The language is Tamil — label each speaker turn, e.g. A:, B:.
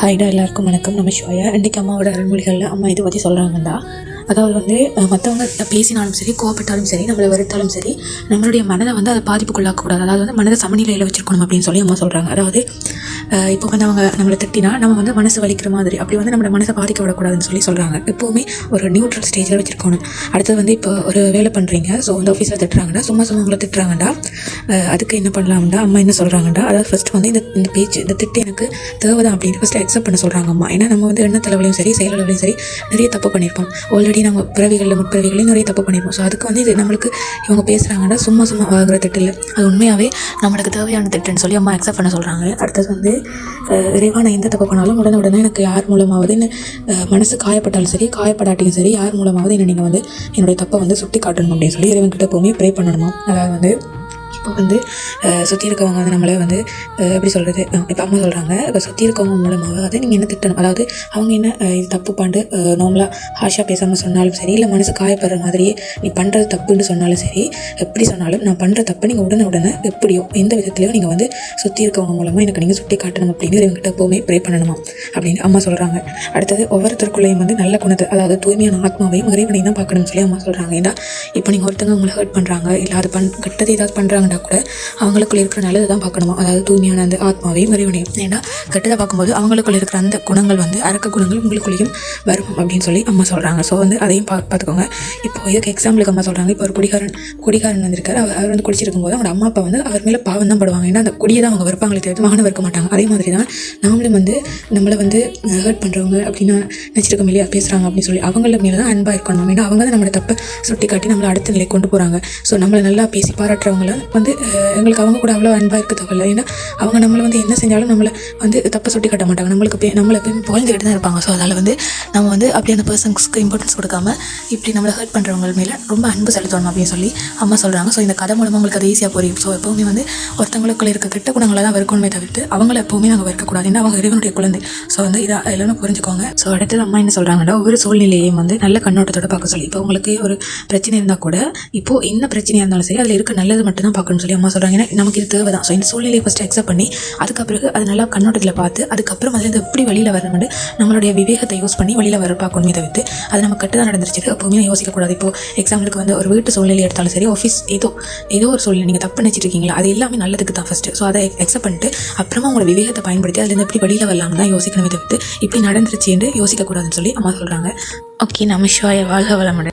A: ஹைடா எல்லாருக்கும் வணக்கம். நம்ம ஷோயா? இன்றைக்கி அம்மாவோட அருள்மொழிகளில் அம்மா இதை பற்றி சொல்கிறாங்கண்டா அதாவது வந்து மற்றவங்க பேசினாலும் சரி கோவப்பட்டாலும் சரி நம்மளை வெறுத்தாலும் சரி நம்மளுடைய மனதை வந்து அதை பாதிப்புக்குள்ளாக்கக்கூடாது. அதாவது வந்து மனதை சமநிலையில் வச்சிருக்கணும் அப்படின்னு சொல்லி அம்மா சொல்கிறாங்க அதாவது இப்போ வந்து அவங்க நம்மளை திட்டினா நம்ம வந்து மனசு வலிக்கிற மாதிரி அப்படி வந்து நம்மளோட மனசை பாதிக்க விடக்கூடாதுன்னு சொல்லி சொல்கிறாங்க எப்போவுமே ஒரு நியூட்ரல் ஸ்டேஜில் வச்சுருக்கணும். அடுத்தது வந்து இப்போ ஒரு வேலை பண்ணுறீங்க ஸோ வந்து ஆஃபீஸில் திட்டுறாங்கடா சும்மா சும்மா உங்களை திட்டுறாங்கடா. அதுக்கு என்ன பண்ணலாம்டா? அம்மா என்ன சொல்கிறாங்கடா அதாவது ஃபஸ்ட்டு வந்து இந்த இந்த பேச்சு இந்த திட்டு எனக்கு தேவைதான் அப்படின்னு ஃபஸ்ட்டு அக்செப்ட் பண்ண சொல்கிறாங்க அம்மா ஏன்னா நம்ம வந்து எண்ண தலைவலையும் சரி செயலளவுலையும் சரி நிறைய தப்பு பண்ணியிருப்போம். ஆல்ரெடி நம்ம பிறவிகளில் முற்பிறவிகளையும் நிறைய தப்பு பண்ணியிருப்போம் ஸோ அதுக்கு வந்து இது நம்மளுக்கு இவங்க பேசுகிறாங்கன்னா சும்மா சும்மா வாங்குற திட்டு இல்லை. அது உண்மையாகவே நம்மளுக்கு தேவையான திட்டுன்னு சொல்லி அம்மா அக்செப்ட் பண்ண சொல்கிறாங்க அடுத்தது வந்து அஹ், இறைவா நான் எந்த தப்பு பண்ணாலும் உடனே உடனே எனக்கு யார் மூலமாவது என்ன மனசு காயப்பட்டாலும் சரி காயப்படாட்டியும் சரி யார் மூலமாவது என்னை நீங்கள் வந்து என்னுடைய தப்பை வந்து சுட்டி காட்டணும் அப்படின்னு சொல்லி இறைவன் கிட்ட எப்போவுமே ப்ரே பண்ணணுமா? அதாவது வந்து இப்போ வந்து சுற்றி இருக்கவங்க வந்து நம்மளை வந்து எப்படி சொல்கிறது இப்போ அம்மா சொல்கிறாங்க இப்போ சுற்றி இருக்கவங்க மூலமாக அதை நீங்கள் என்ன திட்டணும்? அதாவது அவங்க என்ன இது தப்பு பாண்டு நார்மலாக ஹாஷாக பேசாமல் சொன்னாலும் சரி இல்லை மனசு காயப்படுற மாதிரியே நீ பண்ணுறது தப்புன்னு சொன்னாலும் சரி எப்படி சொன்னாலும் நான் பண்ணுற தப்பு நீங்கள் உடனே உடனே எப்படியோ எந்த விதத்துலையோ நீங்கள் வந்து சுற்றி இருக்கவங்க மூலமாக எனக்கு நீங்கள் சுட்டி காட்டணும் அப்படின்னு இவங்ககிட்ட எப்போவுமே ப்ரே பண்ணணுமா? அப்படின்னு அம்மா சொல்கிறாங்க அடுத்தது ஒவ்வொருத்தருக்குள்ளேயும் வந்து நல்ல குணத்தை அதாவது தூய்மையான ஆத்மாவையும் இறைவனையும் தான் பார்க்கணும்னு சொல்லி அம்மா சொல்கிறாங்க ஏன்னா இப்போ நீங்கள் ஒருத்தவங்க உங்களை ஹர்ட் பண்ணுறாங்க இல்லை அது பண் கெட்டது ஏதாவது பண்ணுறாங்க இருந்தால் கூட அவங்களுக்குள்ள இருக்கிற நல்லது தான் பார்க்கணுமா? அதாவது தூய்மையான அந்த ஆத்மாவையும் இறைவனையும். ஏன்னா கெட்டதை பார்க்கும்போது அவங்களுக்குள்ள இருக்கிற அந்த குணங்கள் வந்து அரக்க குணங்கள் உங்களுக்குள்ளேயும் வரும் அப்படின்னு சொல்லி அம்மா சொல்கிறாங்க ஸோ வந்து அதையும் பா பார்த்துக்கோங்க. இப்போ இதுக்கு எக்ஸாம்பிளுக்கு அம்மா சொல்கிறாங்க இப்போ ஒரு குடிகாரன் குடிகாரன் வந்திருக்காரு. அவர் அவர் வந்து குடிச்சிருக்கும் போது அவங்க அம்மா அப்பா வந்து அவர் மேலே பாவம் தான் படுவாங்க. ஏன்னா அந்த குடியை தான் அவங்க வெறுப்பாங்களே தவிர்த்து மகனை வெறுக்க மாட்டாங்க. அதே மாதிரி தான் நாமளும் வந்து நம்மளை வந்து ஹர்ட் பண்ணுறவங்க அப்படின்னு நினச்சிருக்கோம் இல்லையா? பேசுகிறாங்க அப்படின்னு சொல்லி. அவங்கள மேலே தான் அன்பாக இருக்கணும். ஏன்னா அவங்க தான் நம்மளோட தப்பை சுட்டி காட்டி நம்மளை அடுத்த நிலை கொண்டு போகிறாங்க ஸோ நம்மளை நல்லா பேசி பாராட்டுறவங்கள வந்து எங்களுக்கு அவங்க கூட அவ்வளோ அன்பாக இருக்க தேவையில்ல. ஏன்னா அவங்க நம்மளை வந்து என்ன செஞ்சாலும் நம்மளை வந்து தப்பை சுட்டி காட்ட மாட்டாங்க. நம்மளுக்கு பே- நம்மளை எப்பயுமே புகழ்ந்துக்கிட்டு தான் இருப்பாங்க. ஸோ அதனால் வந்து நம்ம வந்து அப்படி அந்த பர்சன்ஸ்க்கு இம்பார்ட்டன்ஸ் கொடுக்காம இப்படி நம்மளை ஹர்ட் பண்ணுறவங்க மேலே ரொம்ப அன்பு செலுத்தணும் அப்படின்னு சொல்லி அம்மா சொல்கிறாங்க ஸோ இந்த கதை மூலமாக உங்களுக்கு அது ஈஸியாக புரியும். ஸோ எப்போவுமே வந்து ஒருத்தவங்களுக்குள்ள இருக்க கெட்ட குணங்களை தான் வெறுக்கணுமே தவிர்த்து அவங்கள எப்போவுமே நாங்கள் வெறுக்கக்கூடாது. ஏன்னா அவங்க இறைவனுடைய குழந்தை. ஸோ வந்து இதை எல்லாமே புரிஞ்சுக்கோங்க. ஸோ அடுத்தது அம்மா என்ன சொல்கிறாங்கன்னா ஒவ்வொரு சூழ்நிலையையும் வந்து நல்ல கண்ணோட்டத்தோட பார்க்க சொல்லி இப்போ உங்களுக்கு ஒரு பிரச்சனை இருந்தால் கூட இப்போது என்ன பிரச்சனையாக இருந்தாலும் சரி அதில் இருக்க நல்லது மட்டும் தான் இருக்குன்னு சொல்லி அம்மா சொல்கிறாங்க ஏன்னா நமக்கு இது தேவை தான் ஸோ இந்த சூழ்நிலையை ஃபஸ்ட்டு அக்செப்ட் பண்ணி அதுக்கப்புறம் அது நல்லா கண்ணோட்டத்தில் பார்த்து அதுக்கப்புறம் அதுலேருந்து எப்படி வெளியில் வரணும்னு நம்மளுடைய விவேகத்தை யூஸ் பண்ணி வெளியில் வர பார்க்கணுமே தவிர்த்து அது நம்ம கெட்டதாக நடந்துருச்சு எப்போவுமே யோசிக்கக்கூடாது இப்போ எக்ஸாம்பிளுக்கு வந்து ஒரு வீட்டு சூழ்நிலை எடுத்தாலும் சரி ஆஃபீஸ் ஏதோ ஏதோ ஒரு சூழ்நிலை நீங்கள் தப்பு நினச்சிட்டு இருக்கீங்களா அது எல்லாமே நல்லதுக்கு தான் ஃபஸ்ட்டு ஸோ அதை அக்செப்ட் பண்ணிட்டு அப்புறமா உங்களோட விவேகத்தை பயன்படுத்தி அதுலேருந்து எப்படி வெளியில் வரலாம்னு தான் யோசிக்கணுமே தவிர்த்து இப்படி நடந்துருச்சு என்று யோசிக்கக்கூடாதுன்னு சொல்லி அம்மா சொல்கிறாங்க ஓகே நம்ம ஷோயை வாழ்க வளமுடன்.